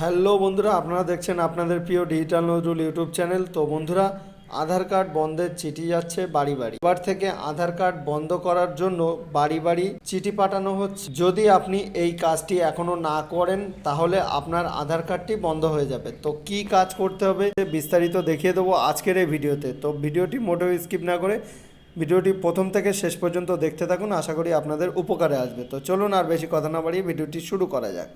Hello বন্ধুরা, আপনারা দেখছেন আপনাদের প্রিয় ডিজিটাল নজরুল ইউটিউব চ্যানেল। তো বন্ধুরা, আধার কার্ড বন্ধের চিঠি যাচ্ছে বাড়ি বাড়ি। এবার থেকে আধার কার্ড বন্ধ করার জন্য বাড়ি বাড়ি চিঠি পাঠানো হচ্ছে। যদি আপনি এই কাজটি এখনও না করেন, তাহলে আপনার আধার কার্ডটি বন্ধ হয়ে যাবে। তো কি কাজ করতে হবে বিস্তারিত দেখিয়ে দেবো আজকের এই ভিডিওতে। তো ভিডিওটি মোটেও স্কিপ না করে ভিডিওটি প্রথম থেকে শেষ পর্যন্ত দেখতে থাকুন। আশা করি আপনাদের উপকারে আসবে। তো চলুন আর বেশি কথা না বাড়িয়ে ভিডিওটি শুরু করা যাক।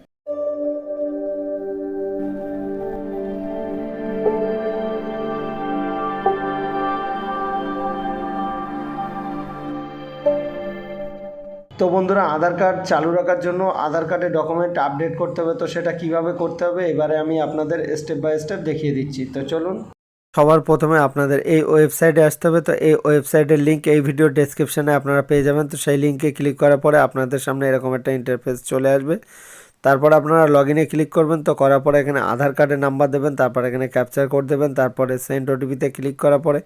তো বন্ধুরা, আধার কার্ড চালু রাখার জন্য আধার কার্ডে ডকুমেন্ট আপডেট করতে হবে। তো সেটা কীভাবে করতে হবে, এবারে আমি আপনাদের স্টেপ বাই স্টেপ দেখিয়ে দিচ্ছি। তো চলুন। সবার প্রথমে আপনাদের এই ওয়েবসাইটে আসতে হবে। তো এই ওয়েবসাইটের লিঙ্ক এই ভিডিও ডেসক্রিপশানে আপনারা পেয়ে যাবেন। তো সেই লিঙ্কে ক্লিক করার পরে আপনাদের সামনে এরকম একটা ইন্টারফেস চলে আসবে। তারপর আপনারা লগ ইনে ক্লিক করবেন, তো করার পরে এখানে আধার কার্ডের নাম্বার দেবেন, তারপর এখানে ক্যাপচার কোড দেবেন, তারপরে সেন্ড ওটিপিতে ক্লিক করার পরে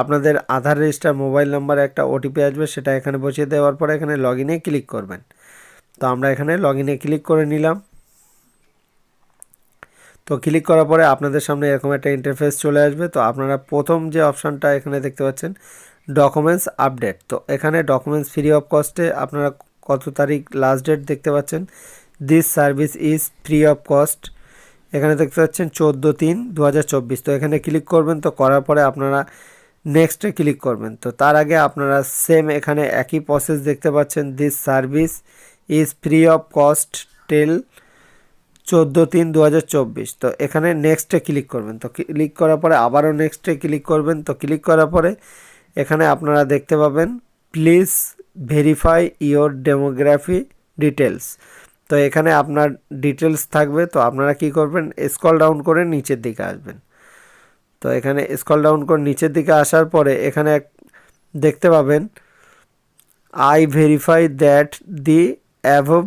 আপনাদের আধার রেজিস্টার মোবাইল নাম্বারে একটা ওটিপি আসবে, সেটা এখানে বসিয়ে দেওয়ার পরে এখানে লগ ইনে ক্লিক করবেন। তো আমরা এখানে লগ ইনে ক্লিক করে নিলাম। তো ক্লিক করার পরে আপনাদের সামনে এরকম একটা ইন্টারফেস চলে আসবে, তো আপনারা প্রথম যে অপশানটা এখানে দেখতে পাচ্ছেন ডকুমেন্টস আপডেট তো এখানে ডকুমেন্টস ফ্রি অফ কস্টে আপনারা কত তারিখ লাস্ট ডেট দেখতে পাচ্ছেন this service is free of cost এখানে দেখতে পাচ্ছেন চোদ্দ তিন দু তো এখানে ক্লিক করবেন, তো করার পরে আপনারা নেক্সটে ক্লিক করবেন। তো তার আগে আপনারা সেম এখানে একই প্রসেস দেখতে পাচ্ছেন। This service is free of cost টেল চোদ্দ তিন দু তো এখানে নেক্সটে ক্লিক করবেন। তো ক্লিক করার পরে আবারও নেক্সটে ক্লিক করবেন। তো ক্লিক করার পরে এখানে আপনারা দেখতে পাবেন please verify your demography details তো এখানে আপনার ডিটেলস থাকবে, তো আপনারা কি করবেন? স্কল ডাউন করে নিচের দিকে আসবেন। তো এখানে স্কল ডাউন করে নিচের দিকে আসার পরে এখানে দেখতে পাবেন I verify that the above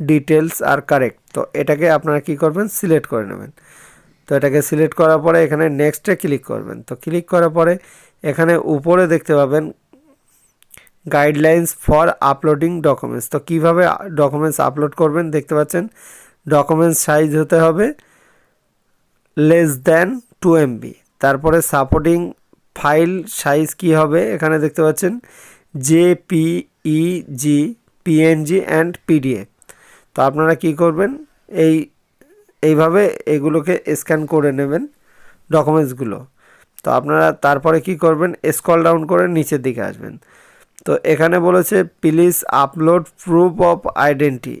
details are correct তো এটাকে আপনারা কি করবেন? সিলেক্ট করে নেবেন। তো এটাকে সিলেক্ট করার পরে এখানে নেক্সটে ক্লিক করবেন। তো ক্লিক করার পরে এখানে উপরে দেখতে পাবেন গাইডলাইন্স ফর আপলোডিং ডকুমেন্টস তো কীভাবে ডকুমেন্টস আপলোড করবেন দেখতে পাচ্ছেন? ডকুমেন্টস সাইজ হতে হবে লেস দ্যান টু এমবি তারপরে সাপোর্টিং ফাইল সাইজ কি হবে? এখানে দেখতে পাচ্ছেন J P E G PNG and PDF তো আপনারা কি করবেন? এই, এইভাবে এগুলোকে স্ক্যান করে নেবেন ডকুমেন্টসগুলো তো আপনারা তারপরে কি করবেন? স্কল ডাউন করে নিচের দিকে আসবেন। তো এখানে বলেছে please upload proof of identity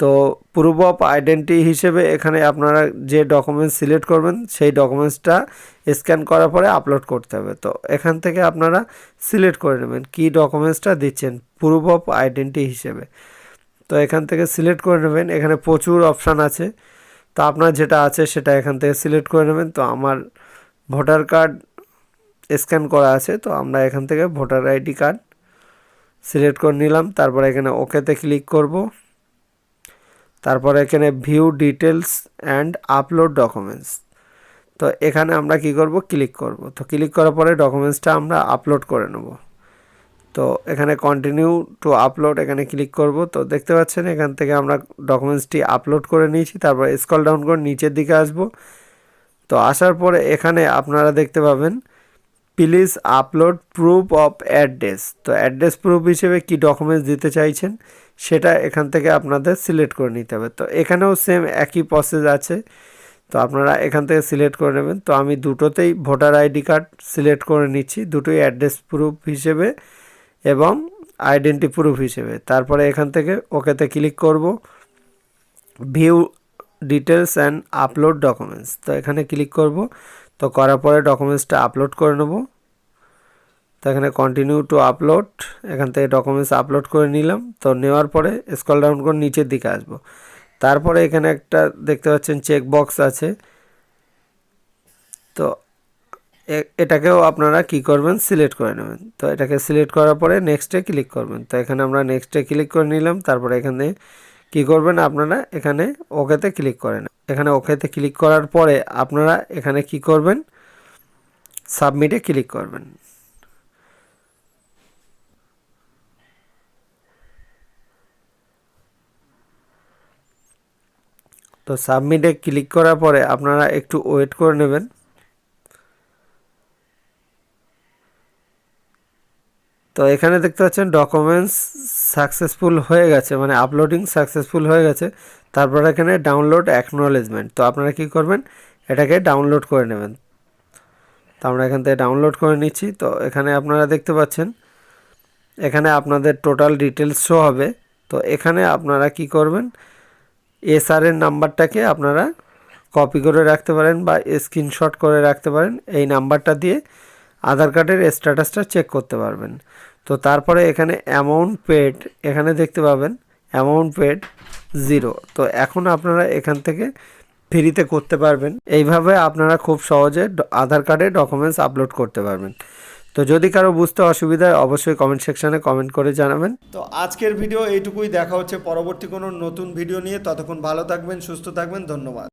তো প্রুফ অফ আইডেন্টি হিসেবে এখানে আপনারা যে ডকুমেন্টস সিলেক্ট করবেন, সেই ডকুমেন্টসটা স্ক্যান করার পরে আপলোড করতে হবে। তো এখান থেকে আপনারা সিলেক্ট করে নেবেন কী ডকুমেন্টসটা দিচ্ছেন প্রুফ অফ আইডেন্টি হিসেবে। তো এখান থেকে সিলেক্ট করে নেবেন, এখানে প্রচুর অপশান আছে। তো আপনার যেটা আছে সেটা এখান থেকে সিলেক্ট করে নেবেন। তো আমার ভোটার কার্ড স্ক্যান করা আছে, তো আমরা এখান থেকে ভোটার আইডি কার্ড সিলেক্ট করে নিলাম। তারপরে এখানে ওকেতে ক্লিক করব। তারপরে এখানে view details and upload documents. তো এখানে আমরা কি করব? ক্লিক করব। তো ক্লিক করার পরে ডকুমেন্টসটা আমরা আপলোড করে নেব। তো এখানে কন্টিনিউ টু আপলোড এখানে ক্লিক করব। তো দেখতে পাচ্ছেন এখান থেকে আমরা ডকুমেন্টসটি আপলোড করে নিয়েছি। তারপর স্কল ডাউন করে নিচের দিকে আসব। তো আসার পরে এখানে আপনারা দেখতে পাবেন please upload proof of address তো অ্যাড্রেস প্রুফ হিসেবে কি ডকুমেন্টস দিতে চাইছেন? সেটা এখান থেকে আপনাদের সিলেক্ট করে নিতে হবে। তো এখানেও সেম একই প্রসেস আছে। তো আপনারা এখান থেকে সিলেক্ট করে নেবেন। তো আমি দুটোতেই ভোটার আইডি কার্ড সিলেক্ট করে নিচ্ছি। দুটোই অ্যাড্রেস প্রুফ হিসেবে এবং আইডেন্টি প্রুফ হিসেবে। তারপরে এখান থেকে ওকেতে ক্লিক করব। View details and upload documents তো এখানে ক্লিক করব। তো করার পরে ডকুমেন্টসটা আপলোড করে নেব। তো এখানে কন্টিনিউ টু আপলোড এখান থেকে ডকুমেন্টস আপলোড করে নিলাম। তো নেওয়ার পরে স্কল ডাউন করে নিচের দিকে আসব। তারপরে এখানে একটা দেখতে পাচ্ছেন চেক বক্স আছে। তো এটাকেও আপনারা কি করবেন সিলেক্ট করে নেবেন। তো এটাকে সিলেক্ট করার পরে নেক্সটে ক্লিক করবেন। তো এখানে আমরা নেক্সটে ক্লিক করে নিলাম। তারপরে এখানে কি করবেন আপনারা? এখানে ওকেতে ক্লিক করেন। এখানে ওকেতে ক্লিক করার পরে আপনারা এখানে কি করবেন? সাবমিটে ক্লিক করবেন। তো সাবমিটে ক্লিক করার পরে আপনারা একটু ওয়েট করে নেবেন। তো এখানে দেখতে পাচ্ছেন ডকুমেন্টস সাকসেসফুল হয়ে গেছে মানে আপলোডিং সাকসেসফুল হয়ে গেছে। তারপর এখানে ডাউনলোড অ্যাকনোলেজমেন্ট তো আপনারা কি করবেন? এটাকে ডাউনলোড করে নেবেন। তো আমরা এখান থেকে ডাউনলোড করে নিচ্ছি। তো এখানে আপনারা দেখতে পাচ্ছেন, এখানে আপনাদের টোটাল ডিটেলস শো হবে। তো এখানে আপনারা কি করবেন? এসআর এর নাম্বারটাকে আপনারা কপি করে রাখতে পারেন বা স্ক্রিনশট করে রাখতে পারেন। এই নাম্বারটা দিয়ে আধার কার্ডের স্ট্যাটাসটা চেক করতে পারবেন। তো তারপরে এখানে অ্যামাউন্ট পেড এখানে দেখতে পাবেন অ্যামাউন্ট পেড জিরো তো এখন আপনারা এখান থেকে ফ্রিতে করতে পারবেন। এইভাবে আপনারা খুব সহজে আধার কার্ডে ডকুমেন্টস আপলোড করতে পারবেন। তো যদি কারও বুঝতে অসুবিধা অবশ্যই কমেন্ট সেকশানে কমেন্ট করে জানাবেন। তো আজকের ভিডিও এইটুকুই। দেখা হচ্ছে পরবর্তী কোনো নতুন ভিডিও নিয়ে। ততক্ষণ ভালো থাকবেন, সুস্থ থাকবেন। ধন্যবাদ।